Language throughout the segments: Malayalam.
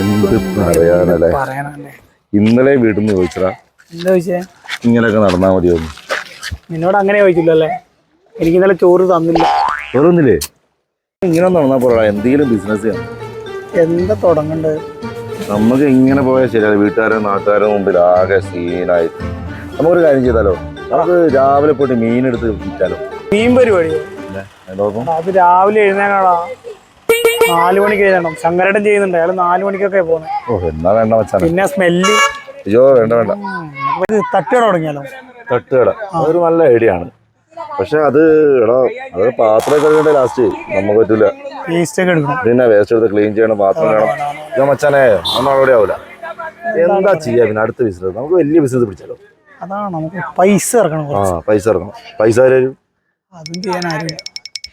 എന്ത് പറയാനല്ലേ? പറയാനല്ലേ? ഇന്നലെ വീട്ടിൽ നിന്ന് ചോദിച്ചടാ എന്താ ചോദിച്ചേ? ഇങ്ങനെയൊക്കെ നടന്നാ മതിയോന്ന് നിന്നോട് അങ്ങനെ ചോദിച്ചില്ലല്ലേ? എനിക്ക് ഇന്നലെ ചോറ് തന്നില്ല. തന്നില്ലേ? ഇങ്ങനെ നടന്നാ പോരാ. എന്തെങ്കിലും ബിസിനസ് ചെയ്യണം എന്താ തുടങ്ങണ്ടത്? നമുക്ക് ഇങ്ങനെ പോയാൽ ശരിയല്ല വീട്ടുകാരും നാട്ടുകാരും മുമ്പിൽ ആകെ സീനായി. നമുക്കൊരു കാര്യം ചെയ്താലോ? നമുക്ക് രാവിലെ പോയിട്ട് മീൻ എടുത്ത് വിറ്റാലോ? മീൻ പരിപാടിയോ നോക്കും അത് രാവിലെ എഴുന്നേക്കാടാ നാല് മണിക്ക് എഴുന്നേണം ശങ്കരടൻ ചെയ്യുന്നുണ്ട്. അയാൾ നാല് മണിക്കൊക്കെ പോകുന്നത്. എന്നാ വേണ്ട വെച്ചാണ് പിന്നെ സ്മെല്ല്. അയ്യോ വേണ്ട വേണ്ട. തട്ടുകട തുടങ്ങിയാലോ? തട്ടുകട. അതൊരു നല്ല ഐഡിയ ആണ്. പക്ഷെ അത് എടോ അത് പാത്രം കഴുകണ്ട ലാസ്റ്റ് നമുക്ക് പറ്റൂല. പിന്നെ വേസ്റ്റ് എടുത്ത് ക്ലീൻ ചെയ്യണം പാത്രം വേണം. ഞാൻ മച്ചാനെ ഒന്നും അവിടെ ആവൂല. എന്താ ചെയ്യാ പിന്നെ അടുത്ത ബിസിനസ് നമുക്ക് വലിയ ബിസിനസ് പിടിച്ചാലോ? അതാണ് നമുക്ക് പൈസ ഇറക്കണം ആ പൈസ ഇറക്കണം പൈസ ആരും അതും ചെയ്യാൻ ആരും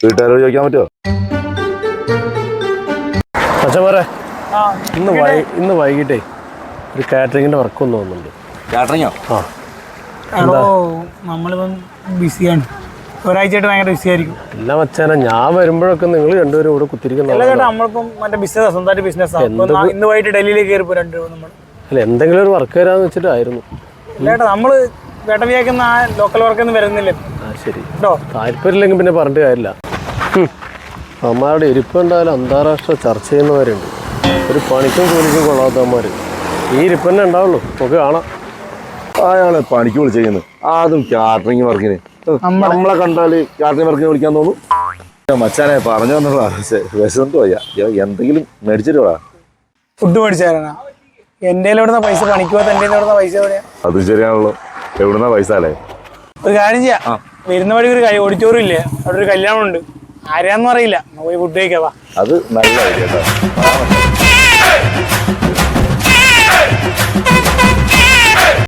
വീട്ടുകാരോട് ചോദിക്കാൻ പറ്റുമോ പക്ഷെ പോരെ ഇന്ന് വൈ ഇന്ന് വൈകിട്ടേ ഒരു കാറ്ററിങ്ങിന്റെ വർക്ക് ഒന്ന് വന്നിട്ടുണ്ട് കാറ്ററിങ്ങോ? ആ. നമ്മളിപ്പം ബിസിയാണ്. ഒരാഴ്ചയായിട്ട് ഭയങ്കര ബിസി ആയിരിക്കും എല്ലാ മച്ചാനെ ഞാൻ വരുമ്പോഴൊക്കെ നിങ്ങൾ രണ്ടുപേരും ഇവിടെ കുത്തിരിക്കുന്ന അല്ല ചേട്ടാ നമ്മളിപ്പം മറ്റേ ബിസിനസ് സ്വന്തമായിട്ട് ബിസിനസ് ഇന്ന് വൈകിട്ട് ഡൽഹിയിലേക്ക് കയറി പോയി രണ്ട് നമ്മൾ. അല്ല എന്തെങ്കിലും ഒരു വർക്ക് വരാന്ന് വെച്ചിട്ടായിരുന്നു ചേട്ടാ നമ്മൾ വേട്ടവിയാക്കുന്ന ആ ലോക്കൽ വർക്കൊന്നും വരുന്നില്ല ആ ശരി. കേട്ടോ താല്പര്യമില്ലെങ്കിൽ പിന്നെ പറഞ്ഞിട്ട് കാര്യമില്ല. അമ്മമാരുടെ ഇരിപ്പുണ്ടായാലും അന്താരാഷ്ട്ര ചർച്ച ചെയ്യുന്നവരുണ്ട്. ഒരു പണിക്കും കൂലിക്കും കൊള്ളാത്തമാർ ഈ ഇരിപ്പന്നെ ഉണ്ടാവുള്ളൂ. നമുക്ക് കാണാം. അയാളെ പണിക്ക് വിളിച്ചിരിക്കുന്നു അതും കാറ്ററിങ് വർക്കിന്. നമ്മളെ കണ്ടാൽ കാറ്ററിംഗ് വർക്കിന് വിളിക്കാൻ തോന്നും. മച്ചാനെ പറഞ്ഞു വന്നതാ വിശന്നിട്ട് പോയ. എന്തെങ്കിലും മേടിച്ചിട്ട് ഫുഡ് മേടിച്ചാരണ എന്റെ എവിടുന്ന പൈസ? പണിക്ക് എന്റെ പൈസ എവിടെയാ? അത് ശരിയാണല്ലോ. എവിടുന്ന പൈസ അല്ലേ? ഒരു കാര്യം ചെയ്യാം. വരുന്ന വഴി ഒരു കൈ ഓഡിറ്റോറിയം ഇല്ലേ? അവിടെ ഒരു കല്യാണം ഉണ്ട് ആരാന്നറിയില്ല പോയി ഫുഡ് കഴിക്കാവാ അത് നല്ല ഐഡിയ